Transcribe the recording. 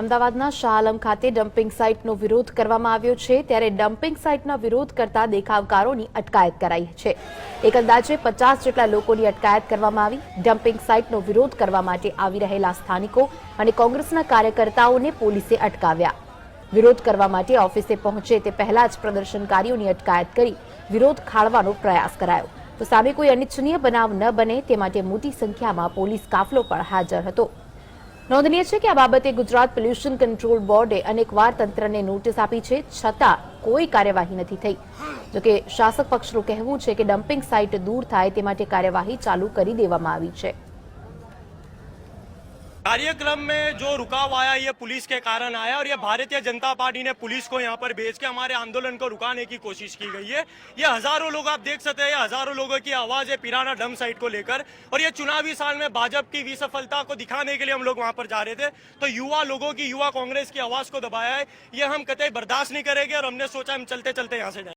અમદાવાદના શાહઆલમ ખાતે ડમ્પિંગ સાઇટનો વિરોધ કરવામાં આવ્યો છે, ત્યારે ડમ્પિંગ સાઇટના વિરોધ કરતા દેખાવકારોની અટકાયત કરાઈ છે. એક અંદાજે પચાસ જેટલા લોકોની અટકાયત કરવામાં આવી. ડમ્પિંગ સાઇટનો વિરોધ કરવા માટે આવી રહેલા સ્થાનિકો અને કોંગ્રેસના કાર્યકર્તાઓને પોલીસે અટકાવ્યા. વિરોધ કરવા માટે ઓફિસે પહોંચે તે પહેલા જ પ્રદર્શનકારીઓની અટકાયત કરી વિરોધ ખાળવાનો પ્રયાસ કરાયો. તો સામે કોઈ અનિચ્છનીય બનાવ ન બને તે માટે મોટી સંખ્યામાં પોલીસ કાફલો પણ હાજર હતો. નોંધનીય છે કે આ બાબતે ગુજરાત પોલ્યુશન કંટ્રોલ બોર્ડે અનેકવાર તંત્રને નોટિસ આપી છે, છતાં કોઈ કાર્યવાહી નથી થઈ. જોકે શાસક પક્ષનું કહેવું છે કે ડમ્પિંગ સાઇટ દૂર થાય તે માટે કાર્યવાહી ચાલુ કરી દેવામાં આવી છે. कार्यक्रम में जो रुकाव आया, ये पुलिस के कारण आया और ये भारतीय जनता पार्टी ने पुलिस को यहाँ पर भेज के हमारे आंदोलन को रुकाने की कोशिश की गई है। ये हज़ारों लोग आप देख सकते हैं हज़ारों लोगों की आवाज़ है पिराना डम साइट को लेकर और ये चुनावी साल में भाजपा की विसफलता को दिखाने के लिए हम लोग वहाँ पर जा रहे थे। तो युवा लोगों की, युवा कांग्रेस की आवाज़ को दबाया है, ये हम कतई बर्दाश्त नहीं करेंगे और हमने सोचा हम चलते चलते यहाँ से